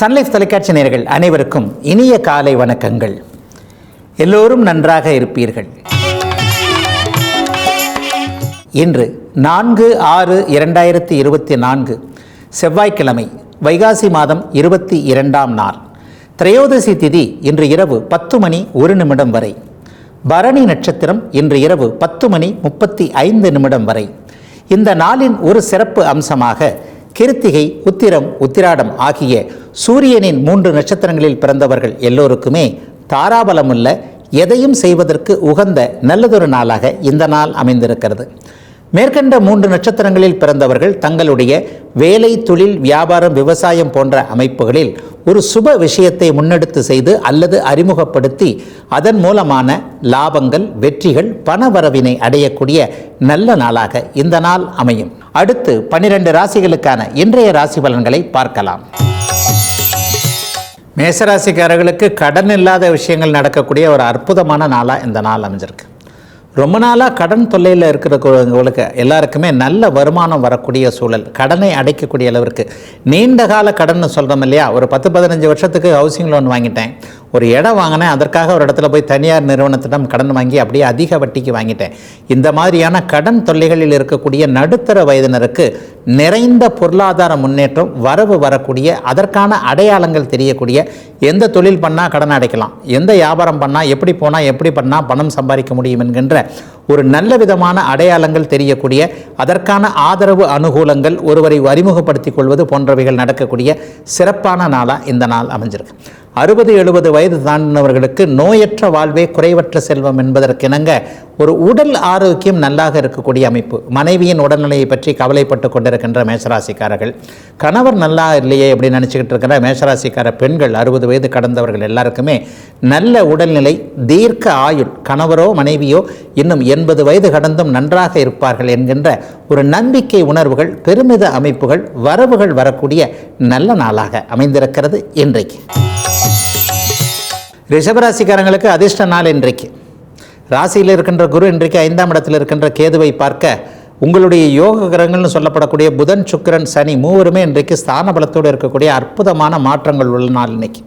Sun Life தொலைக்காட்சி நேர்கள் அனைவருக்கும் இனிய காலை வணக்கங்கள். எல்லோரும் நன்றாக இருப்பீர்கள். இன்று நான்கு ஆறு இரண்டாயிரத்தி இருபத்தி நான்கு செவ்வாய்க்கிழமை வைகாசி மாதம் இருபத்தி இரண்டாம் நாள். திரையோதசி திதி இன்று இரவு பத்து மணி ஒரு நிமிடம் வரை. பரணி நட்சத்திரம் இன்று இரவு பத்து மணி முப்பத்தி ஐந்து நிமிடம் வரை. இந்த நாளின் ஒரு சிறப்பு அம்சமாக கிருத்திகை உத்திரம் உத்திராடம் ஆகிய சூரியனின் மூன்று நட்சத்திரங்களில் பிறந்தவர்கள் எல்லோருக்குமே தாராபலமுள்ள எதையும் செய்வதற்கு உகந்த நல்லதொரு நாளாக இந்த நாள் அமைந்திருக்கிறது. மேற்கண்ட மூன்று நட்சத்திரங்களில் பிறந்தவர்கள் தங்களுடைய வேலை தொழில் வியாபாரம் விவசாயம் போன்ற அமைப்புகளில் ஒரு சுப விஷயத்தை முன்னெடுத்து செய்து அல்லது அறிமுகப்படுத்தி அதன் மூலமான லாபங்கள் வெற்றிகள் பணவரவினை அடையக்கூடிய நல்ல நாளாக இந்த நாள் அமையும். அடுத்து பன்னிரண்டு ராசிகளுக்கான இன்றைய ராசி பலன்களை பார்க்கலாம். மேசராசிக்காரர்களுக்கு கடன் இல்லாத விஷயங்கள் நடக்கக்கூடிய ஒரு அற்புதமான நாளாக இந்த நாள் அமைஞ்சிருக்கு. ரொம்ப நாளாக கடன் தொல்லையில் இருக்கிறவங்களுக்கு எல்லாருக்குமே நல்ல வருமானம் வரக்கூடிய சூழல் கடனை அடைக்கக்கூடிய அளவிற்கு. நீண்ட கால கடன் சொல்கிறோம் இல்லையா? ஒரு பத்து பதினஞ்சு வருஷத்துக்கு ஹவுசிங் லோன் வாங்கிட்டேன். ஒரு இடம் வாங்கினேன் அதற்காக ஒரு இடத்துல போய் தனியார் நிறுவனத்திடம் கடன் வாங்கி அப்படியே அதிக வட்டிக்கு வாங்கிட்டேன். இந்த மாதிரியான கடன் தொல்லைகளில் இருக்கக்கூடிய நடுத்தர வயதினருக்கு நிறைந்த பொருளாதார முன்னேற்றம் வரவு வரக்கூடிய அதற்கான அடையாளங்கள் தெரியக்கூடிய எந்த தொழில் பண்ணால் கடன் அடைக்கலாம் எந்த வியாபாரம் பண்ணால் எப்படி போனால் எப்படி பண்ணால் பணம் சம்பாதிக்க முடியும் என்கின்ற ஒரு நல்ல விதமான அடையாளங்கள் தெரியக்கூடிய அதற்கான ஆதரவு அனுகூலங்கள் ஒருவரை அறிமுகப்படுத்திக் கொள்வது போன்றவைகள் நடக்கக்கூடிய சிறப்பான நாளாக இந்த நாள் அமைஞ்சிருக்கு. அறுபது எழுபது வயது தாண்டினவர்களுக்கு நோயற்ற வாழ்வே குறைவற்ற செல்வம் என்பதற்கிணங்க ஒரு உடல் ஆரோக்கியம் நல்லாக இருக்கக்கூடிய அமைப்பு. மனைவியின் உடல்நிலையை பற்றி கவலைப்பட்டு கொண்டிருக்கின்ற மேஷராசிக்காரர்கள். கணவர் நல்லா இல்லையே அப்படின்னு நினச்சிக்கிட்டு இருக்கிற மேஷராசிக்கார பெண்கள் அறுபது வயது கடந்தவர்கள் எல்லாருக்குமே நல்ல உடல்நிலை தீர்க்க ஆயுள் கணவரோ மனைவியோ இன்னும் எண்பது வயது கடந்தும் நன்றாக இருப்பார்கள் என்கின்ற ஒரு நம்பிக்கை உணர்வுகள் பெருமித அமைப்புகள் வரவுகள் வரக்கூடிய நல்ல நாளாக அமைந்திருக்கிறது இன்றைக்கு. ரிஷபராசிக்காரங்களுக்கு அதிர்ஷ்ட நாள் இன்றைக்கு. ராசியில் இருக்கின்ற குரு இன்றைக்கு ஐந்தாம் இடத்தில் இருக்கின்ற கேதுவை பார்க்க உங்களுடைய யோக கிரகங்கள்னு சொல்லப்படக்கூடிய புதன் சுக்கிரன் சனி மூவருமே இன்றைக்கு ஸ்தான பலத்தோடு இருக்கக்கூடிய அற்புதமான மாற்றங்கள் உள்ள நாள் இன்னைக்கு.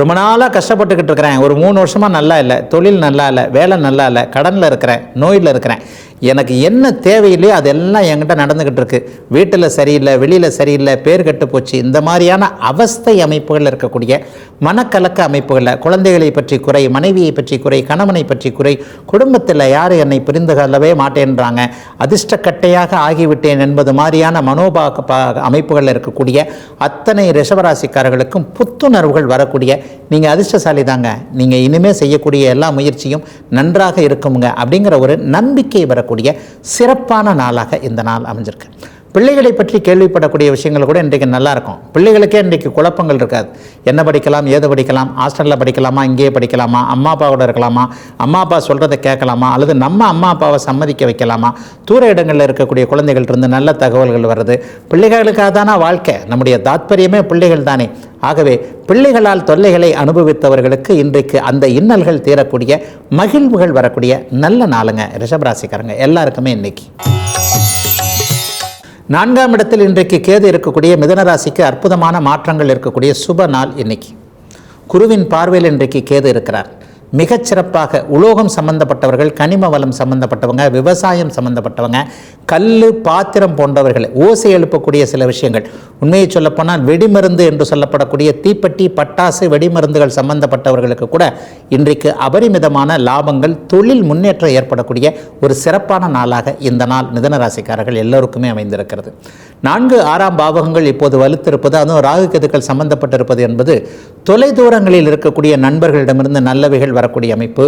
ரொம்ப நாளாக கஷ்டப்பட்டுக்கிட்டு இருக்கிறேன். ஒரு மூணு வருஷமாக நல்லா இல்லை. தொழில் நல்லா இல்லை. வேலை நல்லா இல்லை. கடனில் இருக்கிறேன். நோயில் இருக்கிறேன். எனக்கு என்ன தேவையில்லையோ அதெல்லாம் என்கிட்ட நடந்துக்கிட்டு இருக்கு. வீட்டில் சரியில்லை வெளியில் சரியில்லை பேர் கெட்டு போச்சு. இந்த மாதிரியான அவஸ்தை அமைப்புகள் இருக்கக்கூடிய மனக்கலக்க அமைப்புகளில் குழந்தைகளை பற்றி குறை மனைவியை பற்றி குறை கணவனை பற்றி குறை குடும்பத்தில் யார் என்னை புரிந்து கொள்ளவே மாட்டேன்றாங்க. அதிர்ஷ்டக்கட்டையாக ஆகிவிட்டேன் என்பது மாதிரியான மனோபாக பா- அமைப்புகளில் இருக்கக்கூடிய அத்தனை ரிஷபராசிக்காரர்களுக்கும் புத்துணர்வுகள் வரக்கூடிய நீங்கள் அதிர்ஷ்டசாலி தாங்க. நீங்கள் இனிமேல் செய்யக்கூடிய எல்லா முயற்சியும் நன்றாக இருக்குங்க அப்படிங்கிற ஒரு நம்பிக்கை வரக்கூடிய சிறப்பான நாளாக இந்த நாள் அமைஞ்சிருக்கு. பிள்ளைகளை பற்றி கேள்விப்படக்கூடிய விஷயங்கள் கூட இன்றைக்கு நல்லா இருக்கும். பிள்ளைகளுக்கே இன்றைக்கு குழப்பங்கள் இருக்காது. என்ன படிக்கலாம் ஏது படிக்கலாம் ஹாஸ்டலில் படிக்கலாமா இங்கேயே படிக்கலாமா அம்மா அப்பாவோட இருக்கலாமா அம்மா அப்பா சொல்கிறத கேட்கலாமா அல்லது நம்ம அம்மா அப்பாவை சம்மதிக்க வைக்கலாமா? தூர இடங்களில் இருக்கக்கூடிய குழந்தைகள் இருந்து நல்ல தகவல்கள் வருது பிள்ளைகளுக்காக தானா வாழ்க்கை? நம்முடைய தாத்பரியமே பிள்ளைகள் தானே. ஆகவே பிள்ளைகளால் தொல்லைகளை அனுபவித்தவர்களுக்கு இன்றைக்கு அந்த இன்னல்கள் தீரக்கூடிய மகிழ்வுகள் வரக்கூடிய நல்ல நாளுங்க. ரிஷபராசிக்காரங்க எல்லாருக்குமே இன்னைக்கு. நான்காம் இடத்தில் இன்றைக்கு கேது இருக்கக்கூடிய மிதன ராசிக்கு அற்புதமான மாற்றங்கள் இருக்கக்கூடிய சுப நாள் இன்னைக்கு. குருவின் பார்வையில் இன்றைக்கு கேது இருக்கிறார். மிகச்சிறப்பாக உலோகம் சம்பந்தப்பட்டவர்கள் கனிம வளம் சம்பந்தப்பட்டவங்க விவசாயம் சம்பந்தப்பட்டவங்க கல் பாத்திரம் போன்றவர்கள் ஓசை எழுப்பக்கூடிய சில விஷயங்கள். உண்மையை சொல்லப்போனால் வெடிமருந்து என்று சொல்லப்படக்கூடிய தீப்பெட்டி பட்டாசு வெடிமருந்துகள் சம்பந்தப்பட்டவர்களுக்கு கூட இன்றைக்கு அபரிமிதமான லாபங்கள் தொழில் முன்னேற்றம் ஏற்படக்கூடிய ஒரு சிறப்பான நாளாக இந்த நாள் மிதன ராசிக்காரர்கள் எல்லோருக்குமே அமைந்திருக்கிறது. நான்கு ஆறாம் பாவகங்கள் இப்போது வலுத்திருப்பது அதுவும் ராகு கேதுக்கள் சம்பந்தப்பட்டிருப்பது என்பது தொலைதூரங்களில் இருக்கக்கூடிய நண்பர்களிடமிருந்து நல்லவைகள் வரக்கூடிய அமைப்பு.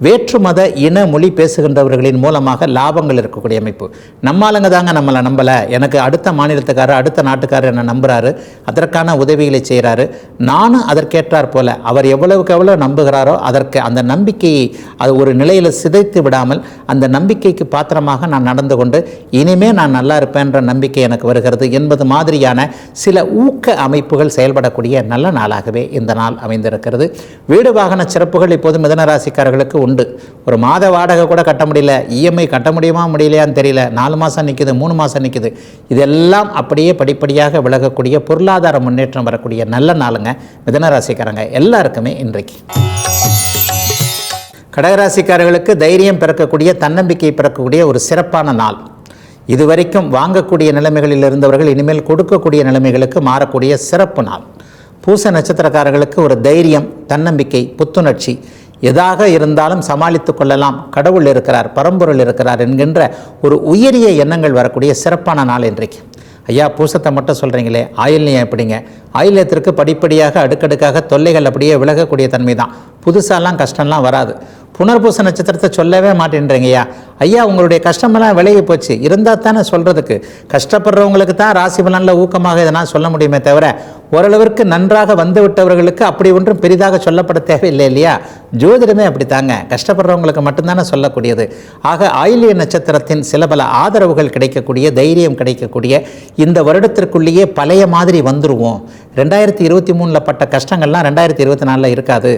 வேற்று மத இன மொழி பேசுகின்றவர்களின் மூலமாக லாபங்கள் இருக்கக்கூடிய அமைப்பு. நம்மளுங்க தாங்க நம்மளை நம்பலை. எனக்கு அடுத்த மாநிலத்துக்காரர் அடுத்த நாட்டுக்காரர் என்னை நம்புகிறாரு அதற்கான உதவிகளை செய்கிறாரு நானும் அதற்கேற்றார் போல அவர் எவ்வளவுக்கு எவ்வளோ நம்புகிறாரோ அதற்கு அந்த நம்பிக்கையை அது ஒரு நிலையில் சிதைத்து விடாமல் அந்த நம்பிக்கைக்கு பாத்திரமாக நான் நடந்து கொண்டு இனிமே நான் நல்லா இருப்பேன்ற நம்பிக்கை எனக்கு வருகிறது என்பது மாதிரியான சில ஊக்க அமைப்புகள் செயல்படக்கூடிய நல்ல நாளாகவே இந்த நாள் அமைந்திருக்கிறது. வீடு வாகன சிறப்புகள் இப்போது மிதனராசிக்காரர்களுக்கு உண்டு. ஒரு மாத வாடகை கூட கட்ட முடியல இஎம்ஐ கட்ட முடியுமா முடியலையான்னு தெரியல. நாலு மாதம் நிற்குது மூணு மாதம் நிற்குது இதெல்லாம் அப்படியே படிப்படியாக விலகக்கூடிய பொருளாதார முன்னேற்றம் வரக்கூடிய நல்ல நாளுங்க மிதனராசிக்காரங்க எல்லாருக்குமே இன்றைக்கு. கடகராசிக்காரர்களுக்கு தைரியம் பிறக்கக்கூடிய தன்னம்பிக்கை பிறக்கக்கூடிய ஒரு சிறப்பான நாள். இதுவரைக்கும் வாங்கக்கூடிய நிலைமைகளில் இருந்தவர்கள் இனிமேல் கொடுக்கக்கூடிய நிலைமைகளுக்கு மாறக்கூடிய சிறப்பு நாள். பூச நட்சத்திரக்காரர்களுக்கு ஒரு தைரியம் தன்னம்பிக்கை புத்துணர்ச்சி. எதாக இருந்தாலும் சமாளித்து கொள்ளலாம். கடவுள் இருக்கிறார் பரம்பொருள் இருக்கிறார் என்கின்ற ஒரு உயரிய எண்ணங்கள் வரக்கூடிய சிறப்பான நாள் இன்றைக்கு. ஐயா பூசத்தை மட்டும் சொல்கிறீங்களே ஆயில்யம் எப்படிங்க ஆயில்யத்திற்கு படிப்படியாக அடுக்கடுக்காக தொல்லைகள் அப்படியே விலகக்கூடிய தன்மை தான் புதுசாலாம் கஷ்டம்லாம் வராது. புனர்பூச நட்சத்திரத்தை சொல்லவே மாட்டேன்றீங்கய்யா. ஐயா உங்களுடைய கஷ்டமெல்லாம் விலகி போச்சு. இருந்தால் தானே சொல்கிறதுக்கு கஷ்டப்படுறவங்களுக்கு தான் ராசி பலனில் ஊக்கமாக இதனால் சொல்ல முடியுமே தவிர ஓரளவிற்கு நன்றாக வந்து விட்டவர்களுக்கு அப்படி ஒன்றும் பெரிதாக சொல்லப்பட தேவையில்லை இல்லையா? ஜோதிடமே அப்படி தாங்க கஷ்டப்படுறவங்களுக்கு மட்டும்தானே சொல்லக்கூடியது. ஆக ஆயிலிய நட்சத்திரத்தின் சில பல ஆதரவுகள் கிடைக்கக்கூடிய தைரியம் கிடைக்கக்கூடிய இந்த வருடத்திற்குள்ளேயே பழைய மாதிரி வந்துடுவோம் ரெண்டாயிரத்தி இருபத்தி மூணில் பட்ட கஷ்டங்கள்லாம் ரெண்டாயிரத்தி இருபத்தி நாலில் இருக்காது.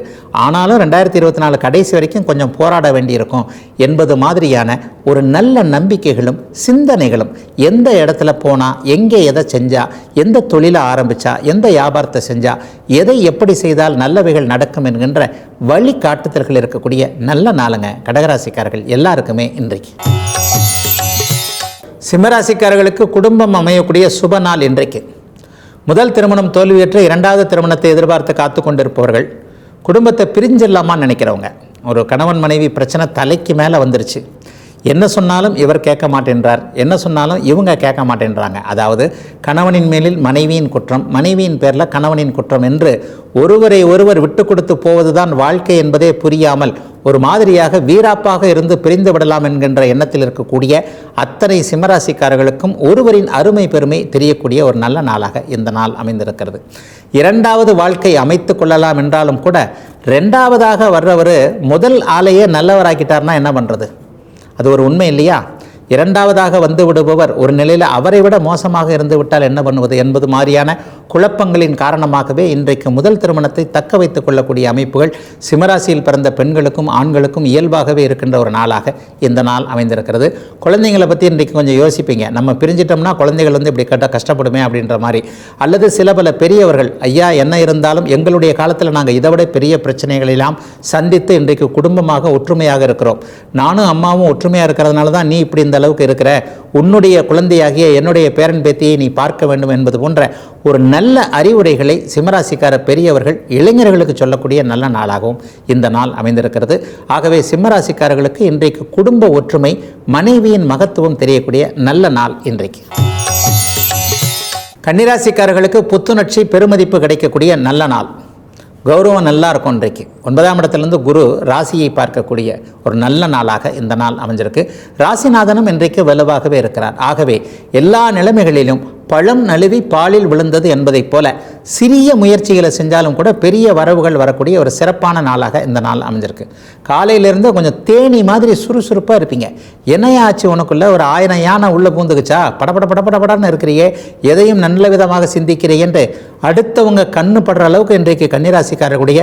ஆனாலும் ரெண்டாயிரத்தி இருபத்தி நாலு கடைசி வரைக்கும் கொஞ்சம் போராட வேண்டியிருக்கும் என்பது மாதிரியான ஒரு நல்ல நம்பிக்கைகளும் சிந்தனைகளும் எந்த இடத்துல போனால் எங்கே எதை செஞ்சா எந்த தொழிலை ஆரம்பிச்சா எந்த வியாபாரத்தை செஞ்சா எதை எப்படி செய்தால் நல்லவைகள் நடக்கும் என்கின்ற வழிகாட்டுதல்கள் இருக்கக்கூடிய நல்ல நாளுங்க. கடகராசிக்காரர்கள் எல்லாருக்குமே இன்றைக்கு. சிம்மராசிக்காரர்களுக்கு குடும்பம் அமையக்கூடிய சுப நாள் இன்றைக்கு. முதல் திருமணம் தோல்வியற்ற இரண்டாவது திருமணத்தை எதிர்பார்த்து காத்து கொண்டிருப்பவர்கள் குடும்பத்தை பிரிஞ்சிடலாமான்னு நினைக்கிறவங்க. ஒரு கணவன் மனைவி பிரச்சனை தலைக்கு மேலே வந்துருச்சு. என்ன சொன்னாலும் இவர் கேட்க மாட்டேன்றார். என்ன சொன்னாலும் இவங்க கேட்க மாட்டேன்றாங்க. அதாவது கணவனின் மேலில் மனைவியின் குற்றம் மனைவியின் பேரில் கணவனின் குற்றம் என்று ஒருவரை ஒருவர் விட்டு கொடுத்து போவதுதான் வாழ்க்கை என்பதே புரியாமல் ஒரு மாதிரியாக வீராப்பாக இருந்து பிரிந்து விடலாம் என்கின்ற எண்ணத்தில் இருக்கக்கூடிய அத்தனை சிம்மராசிக்காரர்களுக்கும் ஒருவரின் அருமை பெருமை தெரியக்கூடிய ஒரு நல்ல நாளாக இந்த நாள் அமைந்திருக்கிறது. இரண்டாவது வாழ்க்கை அமைத்து கொள்ளலாம் என்றாலும் கூட ரெண்டாவதாக வர்றவர் முதல் ஆளையே நல்லவராக்கிட்டார்னா என்ன பண்ணுறது அது ஒரு உண்மை இல்லையா? இரண்டாவதாக வந்து விடுபவர் ஒரு நிலையில் அவரை விட மோசமாக இருந்து விட்டால் என்ன பண்ணுவது என்பது மாதிரியான குழப்பங்களின் காரணமாகவே இன்றைக்கு முதல் திருமணத்தை தக்க வைத்துக் கொள்ளக்கூடிய அமைப்புகள் சிம்மராசியில் பிறந்த பெண்களுக்கும் ஆண்களுக்கும் இயல்பாகவே இருக்கின்ற ஒரு நாளாக இந்த நாள் அமைந்திருக்கிறது. குழந்தைங்களை பற்றி இன்றைக்கு கொஞ்சம் யோசிப்பீங்க. நம்ம பிரிஞ்சிட்டோம்னா குழந்தைகள் வந்து இப்படி கேட்டால் கஷ்டப்படுமே அப்படின்ற மாதிரி. அல்லது சில பல பெரியவர்கள் ஐயா என்ன இருந்தாலும் எங்களுடைய காலத்தில் நாங்கள் இதை விட பெரிய பிரச்சனைகளெல்லாம் சந்தித்து இன்றைக்கு குடும்பமாக ஒற்றுமையாக இருக்கிறோம். நானும் அம்மாவும் ஒற்றுமையாக இருக்கிறதுனால தான் நீ இப்படி இந்த அளவுக்கு இருக்கிற. உன்னுடைய குழந்தையாகிய என்னுடைய பேரன் பேத்தியை நீ பார்க்க வேண்டும் என்பது போன்ற ஒரு நல்ல அறிவுரைகளை சிம்மராசிக்கார பெரியவர்கள் இளைஞர்களுக்கு சொல்லக்கூடிய நல்ல நாளாகவும் இந்த நாள் அமைந்திருக்கிறது. ஆகவே சிம்மராசிக்காரர்களுக்கு இன்றைக்கு குடும்ப ஒற்றுமை மனைவியின் மகத்துவம் தெரியக்கூடிய நல்ல நாள் இன்றைக்கு. கன்னிராசிக்காரர்களுக்கு புத்துணர்ச்சி பெருமதிப்பு கிடைக்கக்கூடிய நல்ல நாள். கௌரவம் நல்லா இருக்கும் இன்றைக்கு. ஒன்பதாம் இடத்துலேருந்து குரு ராசியை பார்க்கக்கூடிய ஒரு நல்ல நாளாக இந்த நாள் அமைஞ்சிருக்கு. ராசிநாதனும் இன்றைக்கு வலுவாகவே இருக்கிறார். ஆகவே எல்லா நிலைமைகளிலும் பழம் நழுவி பாலில் விழுந்தது என்பதைப் போல சிறிய முயற்சிகளை செஞ்சாலும் கூட பெரிய வரவுகள் வரக்கூடிய ஒரு சிறப்பான நாளாக இந்த நாள் அமைஞ்சிருக்கு. காலையிலேருந்து கொஞ்சம் தேனி மாதிரி சுறுசுறுப்பாக இருப்பீங்க. என்னையாச்சு உனக்குள்ளே? ஒரு ஆயிரம் யானை உள்ளே பூந்துக்குச்சா? படபட படபடபடன்னு இருக்கிறியே. எதையும் நல்ல விதமாக சிந்திக்கிறீ என்று அடுத்தவங்க கண்ணு படுற அளவுக்கு இன்றைக்கு கன்னிராசிக்காரர்களுடைய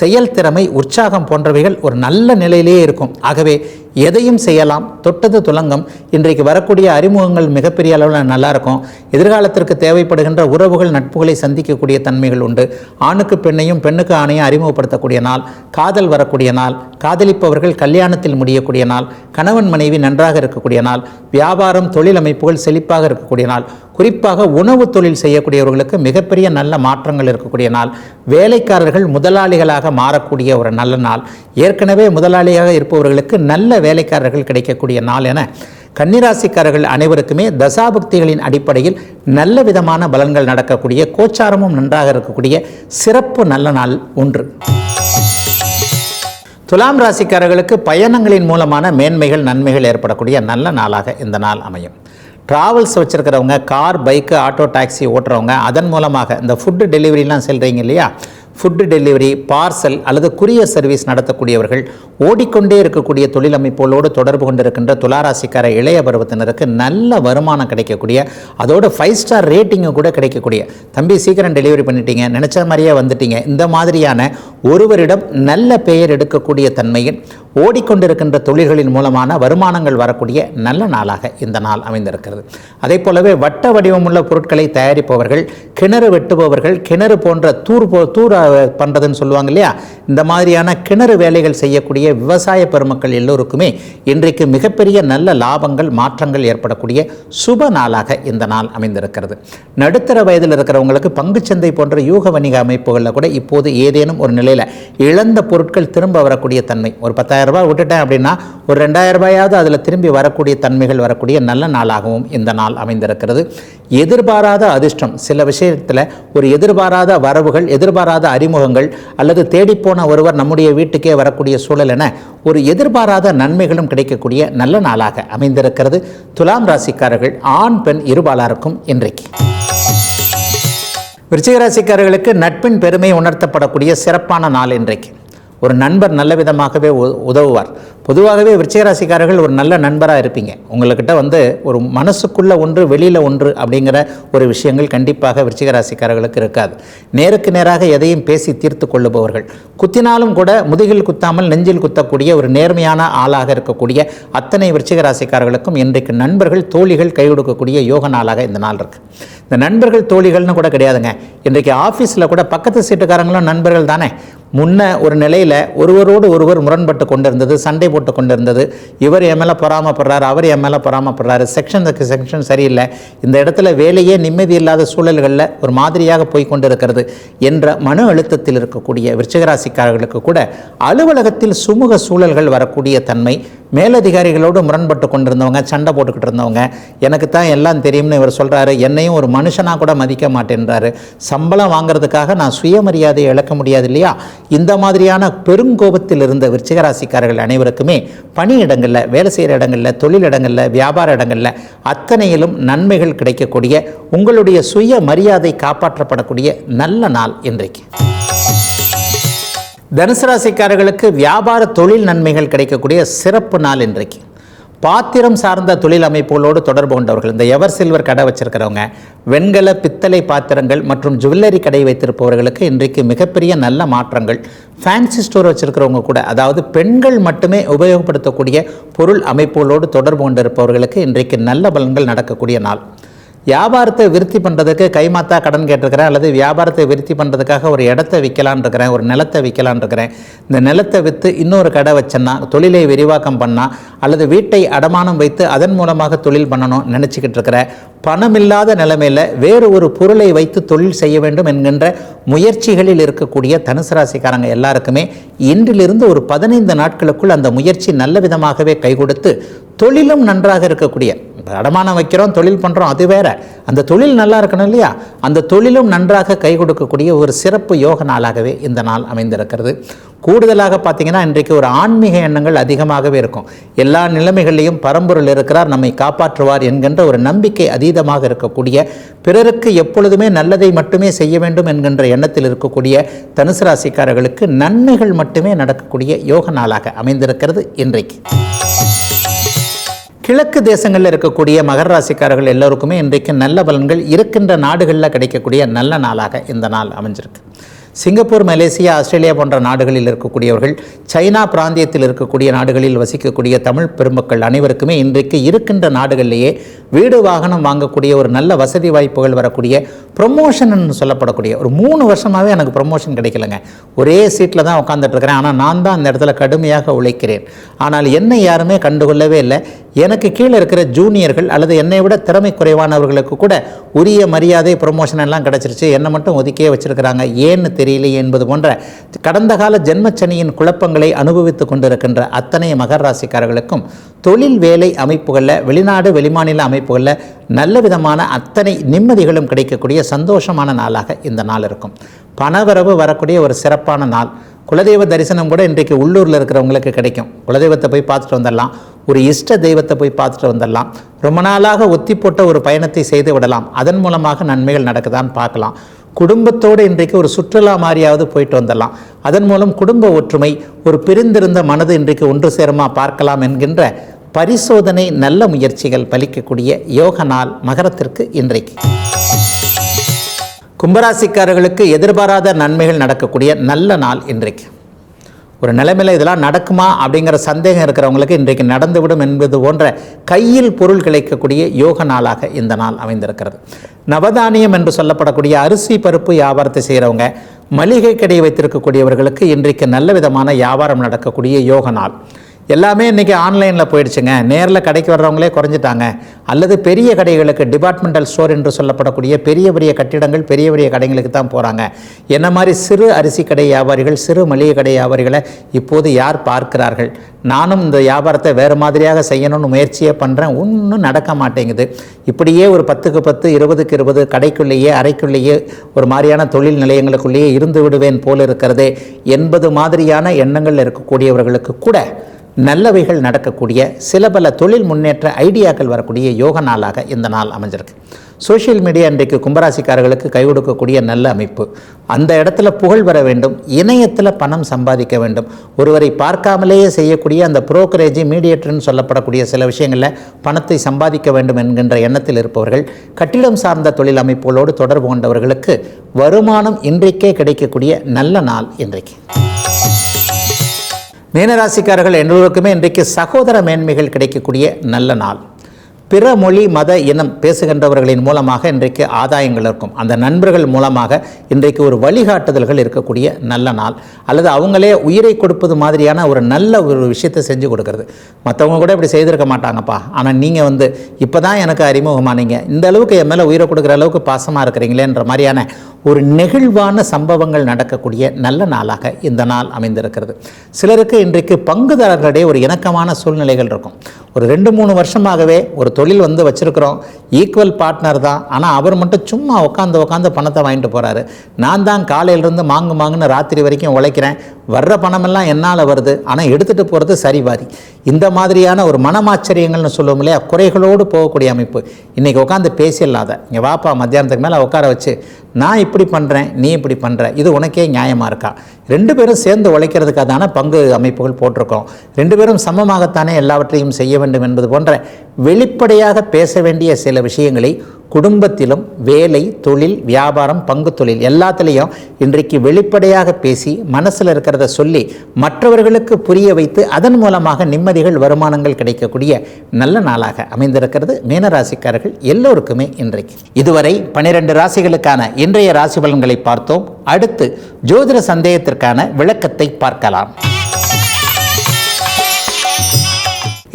செயல்திறமை உற்சாகம் போன்றவைகள் ஒரு நல்ல நிலையிலேயே இருக்கும். ஆகவே எதையும் செய்யலாம். தொட்டது துலங்கம். இன்றைக்கு வரக்கூடிய அறிமுகங்கள் மிகப்பெரிய அளவில் நல்லாயிருக்கும் எதிர்காலத்திற்கு தேவைப்படுகின்ற உறவுகள் நட்புகளை சந்திக்கக்கூடிய தன்மைகள் உண்டு. ஆணுக்கு பெண்ணையும் பெண்ணுக்கு ஆணையும் அறிமுகப்படுத்தக்கூடிய நாள். காதல் வரக்கூடிய நாள். காதலிப்பவர்கள் கல்யாணத்தில் முடியக்கூடிய நாள் கணவன் மனைவி நன்றாக இருக்கக்கூடிய நாள் வியாபாரம் தொழில் அமைப்புகள் செழிப்பாக இருக்கக்கூடிய நாள் குறிப்பாக உணவு தொழில் செய்யக்கூடியவர்களுக்கு மிகப்பெரிய நல்ல மாற்றங்கள் இருக்கக்கூடிய நாள் வேலைக்காரர்கள் முதலாளிகளாக மாறக்கூடிய ஒரு நல்ல நாள் ஏற்கனவே முதலாளியாக இருப்பவர்களுக்கு நல்ல வேலைக்காரர்கள் கிடைக்கக்கூடிய நாள் என கன்னிராசிக்காரர்கள் அனைவருக்குமே தசாபக்திகளின் அடிப்படையில் நல்ல விதமான பலன்கள் நடக்கக்கூடிய கோச்சாரமும் நன்றாக இருக்கக்கூடிய சிறப்பு நல்ல நாள் ஒன்று. துலாம் ராசிக்காரர்களுக்கு பயணங்களின் மூலமான மேன்மைகள் நன்மைகள் ஏற்படக்கூடிய நல்ல நாளாக இந்த நாள் அமையும். ட்ராவல்ஸ் வச்சுருக்கிறவங்க கார் பைக்கு ஆட்டோ டாக்ஸி ஓட்டுறவங்க அதன் மூலமாக இந்த ஃபுட்டு டெலிவரிலாம் செல்கிறீங்க இல்லையா? ஃபுட்டு டெலிவரி பார்சல் அல்லது குரியர் சர்வீஸ் நடத்தக்கூடியவர்கள் ஓடிக்கொண்டே இருக்கக்கூடிய தொழில் அமைப்புகளோடு தொடர்பு கொண்டிருக்கின்ற துளாராசிக்கார இளைய பருவத்தினருக்கு நல்ல வருமானம் கிடைக்கக்கூடிய அதோட ஃபைவ் ஸ்டார் ரேட்டிங்கும் கூட கிடைக்கக்கூடிய. தம்பி சீக்கிரம் டெலிவரி பண்ணிட்டீங்க நினச்ச மாதிரியே வந்துட்டீங்க. இந்த மாதிரியான ஒருவரிடம் நல்ல பெயர் எடுக்கக்கூடிய தன்மையின் ஓடிக்கொண்டிருக்கின்ற தொழில்களின் மூலமான வருமானங்கள் வரக்கூடிய நல்ல நாளாக இந்த நாள் அமைந்திருக்கிறது. அதே போலவே வட்ட வடிவமுள்ள பொருட்களை தயாரிப்பவர்கள் கிணறு வெட்டுபவர்கள் கிணறு போன்ற தூர் போ தூர் பண்ணுறதுன்னு சொல்லுவாங்க இல்லையா? இந்த மாதிரியான கிணறு வேலைகள் செய்யக்கூடிய விவசாய பெருமக்கள் எல்லோருக்குமே இன்றைக்கு மிகப்பெரிய நல்ல லாபங்கள் மாற்றங்கள் ஏற்படக்கூடிய சுப நாளாக இந்த நாள் அமைந்திருக்கிறது. நடுத்தர வயதில் இருக்கிறவங்களுக்கு பங்குச்சந்தை போன்ற யூக வணிக அமைப்புகளில் கூட இப்போது ஏதேனும் ஒரு நிலையில் இழந்த பொருட்கள் திரும்ப வரக்கூடிய தன்மை ஒரு பத்தாயிரம் ரூபாய் விட்டுட்டேன் அப்படின்னா ஒரு ரெண்டாயிரம் ரூபாயாவது அதில் திரும்பி வரக்கூடிய தன்மைகள் வரக்கூடிய நல்ல நாளாகவும் இந்த நாள் அமைந்திருக்கிறது. எதிர்பாராத அதிர்ஷ்டம். சில விஷயத்தில் ஒரு எதிர்பாராத வரவுகள் எதிர்பாராத அறிமுகங்கள் அல்லது தேடிப்போன ஒருவர் நம்முடைய வீட்டுக்கே வரக்கூடிய சூழல் என ஒரு எதிர்பாராத நன்மைகளும் கிடைக்கக்கூடிய நல்ல நாளாக அமைந்திருக்கிறது. துலாம் ராசிக்காரர்கள் ஆண் பெண் இருபாலாருக்கும் இன்றைக்கு. விருச்சிகராசிக்காரர்களுக்கு நட்பின் பெருமை உணர்த்தப்படக்கூடிய சிறப்பான நாள் இன்றைக்கு. ஒரு நண்பர் நல்ல விதமாகவே உ- உதவுவார். பொதுவாகவே விருச்சிகராசிக்காரர்கள் ஒரு நல்ல நண்பராக இருப்பீங்க. உங்கள்கிட்ட வந்து ஒரு மனசுக்குள்ளே ஒன்று வெளியில் ஒன்று அப்படிங்கிற ஒரு விஷயங்கள் கண்டிப்பாக விருச்சிகராசிக்காரர்களுக்கு இருக்காது. நேருக்கு நேராக எதையும் பேசி தீர்த்து கொள்ளுபவர்கள். குத்தினாலும் கூட முதுகில் குத்தாமல் நெஞ்சில் குத்தக்கூடிய ஒரு நேர்மையான ஆளாக இருக்கக்கூடிய அத்தனை விருச்சிகராசிக்காரர்களுக்கும் இன்றைக்கு நண்பர்கள் தோழிகள் கை கொடுக்கக்கூடிய யோக நாளாக இந்த நாள் இருக்குது இந்த நண்பர்கள் தோழிகள்னு கூட கிடையாதுங்க. இன்றைக்கு ஆஃபீஸில் கூட பக்கத்து சீட்டுக்காரங்களும் நண்பர்கள் தானே. முன்ன ஒரு நிலையில் ஒருவரோடு ஒருவர் முரண்பட்டு கொண்டிருந்தது சண்டை போட்டு கொண்டிருந்தது. இவர் என் மேலே பொறாமப்படுறாரு அவர் என் மேலே பொறாமப்படுறாரு. செக்ஷனுக்கு செக்ஷன் சரியில்லை. இந்த இடத்துல வேலையே நிம்மதி இல்லாத சூழல்களில் ஒரு மாதிரியாக போய் கொண்டிருக்கிறது என்ற மன அழுத்தத்தில் இருக்கக்கூடிய விருச்சிகராசிக்காரர்களுக்கு கூட அலுவலகத்தில் சுமூக சூழல்கள் வரக்கூடிய தன்மை மேலதிகாரிகளோடு முரண்பட்டு கொண்டிருந்தவங்க சண்டை போட்டுக்கிட்டு இருந்தவங்க எனக்கு தான் எல்லாம் தெரியும்னு இவர் சொல்கிறாரு என்னையும் ஒரு மனுஷனாக கூட மதிக்க மாட்டேன்றாரு. சம்பளம் வாங்குறதுக்காக நான் சுயமரியாதையை இழக்க முடியாது இல்லையா? இந்த மாதிரியான பெருங்கோபத்தில் இருந்த விருச்சிகராசிக்காரர்கள் அனைவருக்குமே பணியிடங்களில் வேலை செய்கிற இடங்களில் தொழில் இடங்களில் வியாபார இடங்களில் அத்தனையிலும் நன்மைகள் கிடைக்கக்கூடிய உங்களுடைய சுய மரியாதை காப்பாற்றப்படக்கூடிய நல்ல நாள் இன்றைக்கு. தனுசு ராசிக்காரர்களுக்கு வியாபார தொழில் நன்மைகள் கிடைக்கக்கூடிய சிறப்பு நாள் இன்றைக்கு. பாத்திரம் சார்ந்த தொழில் அமைப்புகளோடு தொடர்பு கொண்டவர்கள் இந்த எவர் சில்வர் கடை வச்சிருக்கிறவங்க வெண்கல பித்தளை பாத்திரங்கள் மற்றும் ஜுவல்லரி கடை வைத்திருப்பவர்களுக்கு இன்றைக்கு மிகப்பெரிய நல்ல மாற்றங்கள். ஃபேன்சி ஸ்டோர் வச்சுருக்கிறவங்க கூட அதாவது பெண்கள் மட்டுமே உபயோகப்படுத்தக்கூடிய பொருள் அமைப்புகளோடு தொடர்பு கொண்டிருப்பவர்களுக்கு இன்றைக்கு நல்ல பலன்கள் நடக்கக்கூடிய நாள். வியாபாரத்தை விருத்தி பண்ணுறதுக்கு கைமாத்தா கடன் கேட்டிருக்கிறேன் அல்லது வியாபாரத்தை விருத்தி பண்ணுறதுக்காக ஒரு இடத்த விற்கலான் இருக்கிறேன் ஒரு நிலத்தை விற்கலான் இருக்கிறேன். இந்த நிலத்தை விற்று இன்னொரு கடை வச்சேன்னா தொழிலை விரிவாக்கம் பண்ணால் அல்லது வீட்டை அடமானம் வைத்து அதன் மூலமாக தொழில் பண்ணணும் நினச்சிக்கிட்டு இருக்கிறேன் பணமில்லாத நிலைமையில் வேறு ஒரு பொருளை வைத்து தொழில் செய்ய வேண்டும் என்கின்ற முயற்சிகளில் இருக்கக்கூடிய தனுசு ராசிக்காரங்க எல்லாருக்குமே இன்றிலிருந்து ஒரு பதினைந்து நாட்களுக்குள் அந்த முயற்சி நல்ல விதமாகவே கை கொடுத்து தொழிலும் நன்றாக இருக்கக்கூடிய அடமானம் வைக்கிறோம் தொழில் பண்ணுறோம் அது வேற. அந்த தொழில் நல்லா இருக்கணும் இல்லையா? அந்த தொழிலும் நன்றாக கை கொடுக்கக்கூடிய ஒரு சிறப்பு யோக நாளாகவே இந்த நாள் அமைந்திருக்கிறது. கூடுதலாக பார்த்தீங்கன்னா இன்றைக்கு ஒரு ஆன்மீக எண்ணங்கள் அதிகமாகவே இருக்கும். எல்லா நிலைமைகளிலையும் பரம்பொருள் இருக்கிறார் நம்மை காப்பாற்றுவார் என்கின்ற ஒரு நம்பிக்கை அதீதமாக இருக்கக்கூடிய பிறருக்கு எப்பொழுதுமே நல்லதை மட்டுமே செய்ய வேண்டும் என்கின்ற எண்ணத்தில் இருக்கக்கூடிய தனுசு ராசிக்காரர்களுக்கு நன்மைகள் மட்டுமே நடக்கக்கூடிய யோக நாளாக அமைந்திருக்கிறது இன்றைக்கு. கிழக்கு தேசங்களில் இருக்கக்கூடிய மகர ராசிக்காரர்கள் எல்லோருக்குமே இன்றைக்கு நல்ல பலன்கள் இருக்கின்ற நாடுகளில் கிடைக்கக்கூடிய நல்ல நாளாக இந்த நாள் அமைஞ்சிருக்கு. சிங்கப்பூர் மலேசியா ஆஸ்திரேலியா போன்ற நாடுகளில் இருக்கக்கூடியவர்கள் சைனா பிராந்தியத்தில் இருக்கக்கூடிய நாடுகளில் வசிக்கக்கூடிய தமிழ் பெருமக்கள் அனைவருக்குமே இன்றைக்கு இருக்கின்ற நாடுகளிலேயே வீடு வாகனம் வாங்கக்கூடிய ஒரு நல்ல வசதி வாய்ப்புகள் வரக்கூடிய ப்ரொமோஷன் சொல்லப்படக்கூடிய ஒரு மூணு வருஷமாகவே எனக்கு ப்ரொமோஷன் கிடைக்கலங்க. ஒரே சீட்டில் தான் உட்காந்துட்டு இருக்கிறேன் ஆனால் நான் தான் அந்த இடத்துல கடுமையாக உழைக்கிறேன். ஆனால் என்னை யாருமே கண்டுகொள்ளவே இல்லை. எனக்கு கீழே இருக்கிற ஜூனியர்கள் அல்லது என்னை விட திறமை குறைவானவர்களுக்கு கூட உரிய மரியாதை ப்ரொமோஷன் எல்லாம் கிடச்சிருச்சு. என்னை மட்டும் ஒதுக்கியே வச்சுருக்கிறாங்க. ஏன்னு தெரியும் தெரியலையே என்பது போன்ற கடந்த கால ஜென்மச்சனியின் குழப்பங்களை அனுபவித்து கொண்டிருக்கின்ற அத்தனை மகர ராசிக்காரர்களுக்கும் தொழில் வேலை அமைப்புகளில் வெளிநாடு வெளிமாநில அமைப்புகளில் நல்ல விதமான அத்தனை நிம்மதிகளும் கிடைக்கக்கூடிய சந்தோஷமான நாளாக இந்த நாள் இருக்கும். பணவரவு வரக்கூடிய ஒரு சிறப்பான நாள். குலதெய்வ தரிசனம் கூட இன்றைக்கு உள்ளூரில் இருக்கிறவங்களுக்கு கிடைக்கும். குலதெய்வத்தை போய் பார்த்துட்டு வந்துடலாம். ஒரு இஷ்ட தெய்வத்தை போய் பார்த்துட்டு வந்துடலாம். ரொம்ப நாளாக ஒத்தி போட்ட ஒரு பயணத்தை செய்து விடலாம். அதன் மூலமாக நன்மைகள் நடக்குதான்னு பார்க்கலாம். குடும்பத்தோடு இன்றைக்கு ஒரு சுற்றுலா மாதிரியாவது போயிட்டு வந்துடலாம். அதன் மூலம் குடும்ப ஒற்றுமை ஒரு பிரிந்திருந்த மனது இன்றைக்கு ஒன்று சேரமா பார்க்கலாம் என்கின்ற பரிசோதனை நல்ல முயற்சிகள் பலிக்கக்கூடிய யோக நாள் மகரத்திற்கு இன்றைக்கு. கும்பராசிக்காரர்களுக்கு எதிர்பாராத நன்மைகள் நடக்கக்கூடிய நல்ல நாள் இன்றைக்கு. ஒரு நிலைமையில் இதெல்லாம் நடக்குமா அப்படிங்கிற சந்தேகம் இருக்கிறவங்களுக்கு இன்றைக்கு நடந்துவிடும் என்பது போன்ற கையில் பொருள் கிடைக்கக்கூடிய யோக நாளாக இந்த நாள் அமைந்திருக்கிறது. நவதானியம் என்று சொல்லப்படக்கூடிய அரிசி பருப்பு வியாபாரத்தை செய்கிறவங்க மளிகை கடை வைத்திருக்கக்கூடியவர்களுக்கு இன்றைக்கு நல்ல விதமான வியாபாரம் நடக்கக்கூடிய யோக நாள் எல்லாமே இன்றைக்கி ஆன்லைனில் போயிடுச்சுங்க. நேரில் கடைக்கு வர்றவங்களே குறைஞ்சிட்டாங்க. அல்லது பெரிய கடைகளுக்கு டிபார்ட்மெண்டல் ஸ்டோர் என்று சொல்லப்படக்கூடிய பெரிய பெரிய கட்டிடங்கள் பெரிய பெரிய கடைகளுக்கு தான் போகிறாங்க என்ன மாதிரி சிறு அரிசி கடை வியாபாரிகள் சிறு மளிகை கடை வியாபாரிகளை இப்போது யார் பார்க்கிறார்கள்? நானும் இந்த வியாபாரத்தை வேறு மாதிரியாக செய்யணும்னு முயற்சியே பண்ணுறேன் ஒன்றும் நடக்க மாட்டேங்குது. இப்படியே ஒரு பத்துக்கு பத்து இருபதுக்கு இருபது கடைக்குள்ளேயே அறைக்குள்ளேயே ஒரு மாதிரியான தொழில் நிலையங்களுக்குள்ளேயே இருந்து விடுவேன் போல் இருக்கிறதே என்பது மாதிரியான எண்ணங்கள் இருக்கக்கூடியவர்களுக்கு கூட நல்லவைகள் நடக்கக்கூடிய சில பல தொழில் முன்னேற்ற ஐடியாக்கள் வரக்கூடிய யோக நாளாக இந்த நாள் அமைஞ்சிருக்கு. சோஷியல் மீடியா இன்றைக்கு கும்பராசிக்காரர்களுக்கு கை கொடுக்கக்கூடிய நல்ல அமைப்பு. அந்த இடத்துல புகழ் வர வேண்டும் இணையத்தில் பணம் சம்பாதிக்க வேண்டும். ஒருவரை பார்க்காமலேயே செய்யக்கூடிய அந்த புரோக்கரேஜ் மீடியேட்டர்னு சொல்லப்படக்கூடிய சில விஷயங்களில் பணத்தை சம்பாதிக்க வேண்டும் என்கின்ற எண்ணத்தில் இருப்பவர்கள் கட்டிடம் சார்ந்த தொழில் அமைப்புகளோடு தொடர்பு கொண்டவர்களுக்கு வருமானம் இன்றைக்கே கிடைக்கக்கூடிய நல்ல நாள் இன்றைக்கு. மீனராசிக்காரர்கள் எல்லோருக்குமே இன்றைக்கு சகோதர மேன்மைகள் கிடைக்கக்கூடிய நல்ல நாள். பிற மொழி மத இனம் பேசுகின்றவர்களின் மூலமாக இன்றைக்கு ஆதாயங்கள் இருக்கும். அந்த நண்பர்கள் மூலமாக இன்றைக்கு ஒரு வழிகாட்டுதல்கள் இருக்கக்கூடிய நல்ல நாள். அல்லது அவங்களே உயிரை கொடுப்பது மாதிரியான ஒரு நல்ல ஒரு விஷயத்தை செஞ்சு கொடுக்கறது. மற்றவங்க கூட இப்படி செய்திருக்க மாட்டாங்கப்பா. ஆனால் நீங்கள் வந்து இப்போ தான் எனக்கு அறிமுகமானீங்க. இந்த அளவுக்கு என் மேலே உயிரை கொடுக்குற அளவுக்கு பாசமாக இருக்கிறீங்களேன்ற மாதிரியான ஒரு நெகிழ்வான சம்பவங்கள் நடக்கக்கூடிய நல்ல நாளாக இந்த நாள் அமைந்திருக்கிறது. சிலருக்கு இன்றைக்கு பங்குதாரர்களிடையே ஒரு இணக்கமான சூழ்நிலைகள் இருக்கும். ஒரு ரெண்டு மூணு வருஷமாகவே ஒரு தொழில் வந்து வச்சுருக்கிறோம். ஈக்குவல் பார்ட்னர் தான். ஆனால் அவர் மட்டும் சும்மா உட்காந்து உட்காந்து பணத்தை வாங்கிட்டு போகிறாரு நான் தான் காலையிலேருந்து மாங்கு மாங்குன்னு ராத்திரி வரைக்கும் உழைக்கிறேன். வர்ற பணமெல்லாம் என்னால் வருது. ஆனால் எடுத்துகிட்டு போகிறது சரிவாதி இந்த மாதிரியான ஒரு மனமாச்சரியங்கள்னு சொல்லுவோம் இல்லையா? குறைகளோடு போகக்கூடிய அமைப்பு. இன்றைக்கி உட்காந்து பேசிடலாத. இங்கே வாப்பா மத்தியானத்துக்கு மேலே உட்கார வச்சு நான் இப்படி பண்ணுறேன் நீ இப்படி பண்ணுற இது உனக்கே நியாயமாக இருக்கா? ரெண்டு பேரும் சேர்ந்து உழைக்கிறதுக்கான பங்கு அமைப்புகள் போட்டிருக்கோம். ரெண்டு பேரும் சமமாகத்தானே எல்லாவற்றையும் செய்ய வேண்டும் என்பது போன்ற வெளிப்படையாக பேச வேண்டிய சில விஷயங்களை குடும்பத்திலும் வேலை தொழில் வியாபாரம் பங்கு தொழில் எல்லாத்துலேயும் இன்றைக்கு வெளிப்படையாக பேசி மனசில் இருக்கிறத சொல்லி மற்றவர்களுக்கு புரிய வைத்து அதன் மூலமாக நிம்மதிகள் வருமானங்கள் கிடைக்கக்கூடிய நல்ல நாளாக அமைந்திருக்கிறது மீனராசிக்காரர்கள் எல்லோருக்குமே இன்றைக்கு. இதுவரை பனிரெண்டு ராசிகளுக்கான இன்றைய ராசி பலன்களை பார்த்தோம். அடுத்து ஜோதிட சந்தேகத்திற்கான விளக்கத்தை பார்க்கலாம்.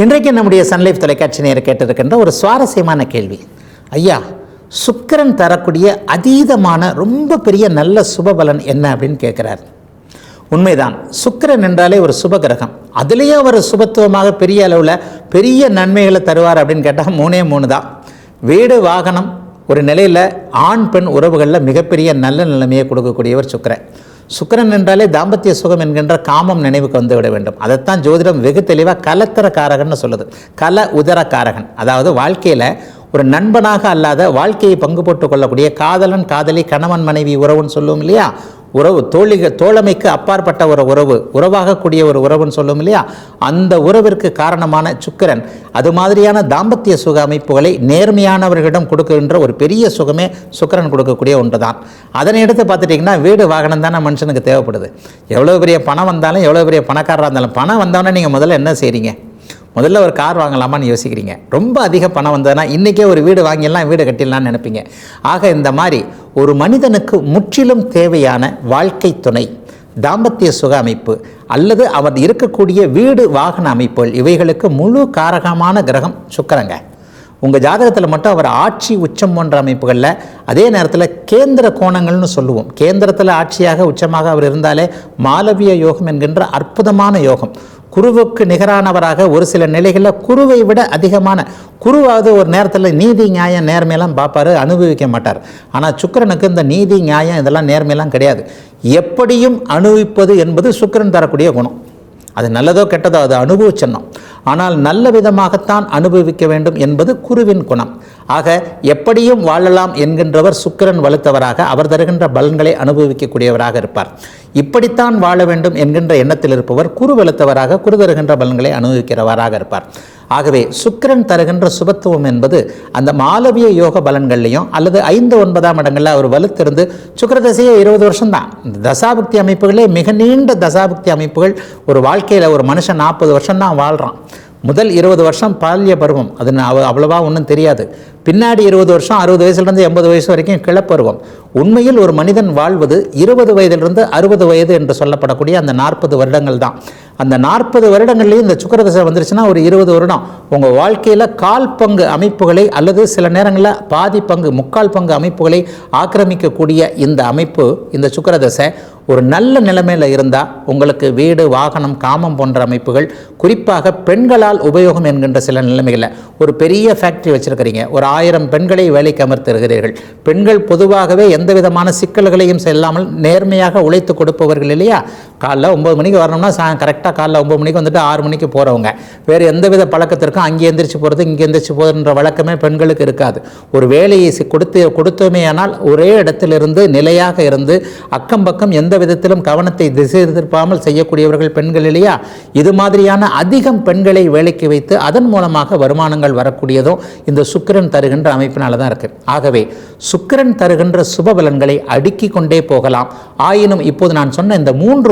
இன்றைக்கு நம்முடைய சன்லைஃப் தொலைக்காட்சி நேர கேட்டிருக்கின்ற ஒரு சுவாரஸ்யமான கேள்வி. ஐயா சுக்கரன் தரக்கூடிய அதீதமான ரொம்ப பெரிய நல்ல சுபபலன் என்ன அப்படின்னு கேட்குறார். உண்மைதான் சுக்கிரன் என்றாலே ஒரு சுப கிரகம் அதுலேயே அவர் சுபத்துவமாக பெரிய அளவில் பெரிய நன்மைகளை தருவார் அப்படின்னு கேட்டால் மூணே மூணு தான். வீடு வாகனம் ஒரு நிலையில் ஆண் பெண் உறவுகளில் மிகப்பெரிய நல்ல நிலைமையை கொடுக்கக்கூடியவர் சுக்கிரன். சுக்கிரன் என்றாலே தாம்பத்திய சுகம் என்கின்ற காமம் நினைவுக்கு வந்துவிட வேண்டும். அதைத்தான் ஜோதிடம் வெகு தெளிவாக கலத்தர காரகன்னு சொல்லுது. கல உதர காரகன் அதாவது வாழ்க்கையில் ஒரு நண்பனாக அல்லாத வாழ்க்கையை பங்கு போட்டு கொள்ளக்கூடிய காதலன் காதலி கணவன் மனைவி உறவுன்னு சொல்லுவோம் இல்லையா? உறவு தோழிக தோழமைக்கு அப்பாற்பட்ட ஒரு உறவு உறவாகக்கூடிய ஒரு உறவுன்னு சொல்லும் இல்லையா? அந்த உறவிற்கு காரணமான சுக்கிரன். அது மாதிரியான தாம்பத்திய சுக அமைப்புகளை நேர்மையானவர்களிடம் கொடுக்கின்ற ஒரு பெரிய சுகமே சுக்கரன் கொடுக்கக்கூடிய ஒன்று தான் அதனை எடுத்து பார்த்துட்டிங்கன்னா வீடு வாகனம் தானே மனுஷனுக்கு தேவைப்படுது. எவ்வளோ பெரிய பணம் வந்தாலும் எவ்வளோ பெரிய பணக்காரராக இருந்தாலும் பணம் வந்தோடனே நீங்கள் முதல்ல என்ன செய்கிறீங்க முதல்ல ஒரு கார் வாங்கலாமான்னு யோசிக்கிறீங்க. ரொம்ப அதிக பணம் வந்ததுன்னா இன்றைக்கே ஒரு வீடு வாங்கிடலாம் வீடு கட்டிடலாம்னு நினைப்பீங்க. ஆக இந்த மாதிரி ஒரு மனிதனுக்கு முற்றிலும் தேவையான வாழ்க்கை துணை தாம்பத்திய சுக அமைப்பு அல்லது அவர் இருக்கக்கூடிய வீடு வாகன அமைப்புகள் இவைகளுக்கு முழு காரகமான கிரகம் சுக்கரங்க. உங்கள் ஜாதகத்தில் மட்டும் அவர் ஆட்சி உச்சம் போன்ற அமைப்புகளில் அதே நேரத்தில் கேந்திர கோணங்கள்னு சொல்லுவோம். கேந்திரத்தில் ஆட்சியாக உச்சமாக அவர் இருந்தாலே மாலவிய யோகம் என்கின்ற அற்புதமான யோகம். குருவுக்கு நிகரானவராக ஒரு சில நிலைகளில் குருவை விட அதிகமான குருவாவது ஒரு நேரத்தில் நீதி நியாயம் நேர்மையெல்லாம் பார்ப்பாரு அனுபவிக்க மாட்டார். ஆனால் சுக்கரனுக்கு இந்த நீதி நியாயம் இதெல்லாம் நேர்மையெல்லாம் கிடையாது. எப்படியும் அனுபவிப்பது என்பது சுக்கிரன் தரக்கூடிய குணம். அது நல்லதோ கெட்டதோ அது அனுபவிச்சணும் ஆனால் நல்ல விதமாகத்தான் அனுபவிக்க வேண்டும் என்பது குருவின் குணம். ஆக எப்படியும் வாழலாம் என்கின்றவர் சுக்கிரன் வலுத்தவராக அவர் தருகின்ற பலன்களை அனுபவிக்கக்கூடியவராக இருப்பார். இப்படித்தான் வாழ வேண்டும் என்கின்ற எண்ணத்தில் இருப்பவர் குரு வலுத்தவராக குரு தருகின்ற பலன்களை அனுபவிக்கிறவராக இருப்பார். ஆகவே சுக்கிரன் தருகின்ற சுபத்துவம் என்பது அந்த மாலவிய யோக பலன்கள்லையும் அல்லது ஐந்து ஒன்பதாம் இடங்களில் அவர் வலுத்திருந்து சுக்கிரதசையே இருபது வருஷம் தான் இந்த தசாபக்தி அமைப்புகளே மிக நீண்ட தசாபக்தி அமைப்புகள். ஒரு வாழ்க்கையில் ஒரு மனுஷன் நாற்பது வருஷம் தான் வாழ்கிறான் முதல் இருபது வருஷம் பால்ய பருவம். அது அவ்வளவா ஒன்றும் தெரியாது. பின்னாடி இருபது வருஷம் அறுபது வயசுலேருந்து எண்பது வயசு வரைக்கும் கிளப்பருவம் உண்மையில் ஒரு மனிதன் வாழ்வது இருபது வயதிலிருந்து அறுபது வயது என்று சொல்லப்படக்கூடிய அந்த நாற்பது வருடங்கள் தான். அந்த நாற்பது வருடங்கள்லேயும் இந்த சுக்கரதசை வந்துருச்சுன்னா ஒரு இருபது வருடம். உங்கள் வாழ்க்கையில் கால் பங்கு அமைப்புகளை அல்லது சில நேரங்களில் பாதி பங்கு முக்கால் பங்கு அமைப்புகளை ஆக்கிரமிக்கக்கூடிய இந்த அமைப்பு இந்த சுக்கரதசை ஒரு நல்ல நிலைமையில் இருந்தால் உங்களுக்கு வீடு வாகனம் காமம் போன்ற அமைப்புகள் குறிப்பாக பெண்களால் உபயோகம் என்கின்ற சில நிலைமைகளில் ஒரு பெரிய ஃபேக்ட்ரி வச்சுருக்கிறீங்க. ஒரு ஆயிரம் பெண்களை வேலைக்கு அமர்த்திருக்கிறீர்கள். பெண்கள் பொதுவாகவே எந்த விதமான சிக்கல்களையும் செல்லாமல் நேர்மையாக உழைத்து கொடுப்பவர்கள் இல்லையா? காலைல ஒம்பது மணிக்கு வரணும்னா சா கரெக்டாக காலைல ஒம்பது மணிக்கு வந்துட்டு ஆறு மணிக்கு போகிறவங்க வேறு எந்தவித பழக்கத்திற்கும் அங்கே எந்திரிச்சு போகிறது இங்கே எந்திரிச்சு போகிறதுன்ற வழக்கமே பெண்களுக்கு இருக்காது. ஒரு வேலையை சி- கொடுத்தோமே ஆனால் ஒரே இடத்திலிருந்து நிலையாக இருந்து அக்கம் பக்கம் எந்த விதத்திலும் கவனத்தை திசை திருப்பாமல் செய்யக்கூடியவர்கள் பெண்கள் இல்லையா? இது மாதிரியான அதிகம் பெண்களை வேலைக்கு வைத்து அதன் மூலமாக வருமானங்கள் வரக்கூடியதும் இந்த சுக்கிரன் தருகின்ற அமைப்பினால தான் இருக்குது ஆகவே சுக்கிரன் தருகின்ற சுப பலன்களை அடுக்கி கொண்டே போகலாம். ஆயினும் இப்போது நான் சொன்ன இந்த மூன்று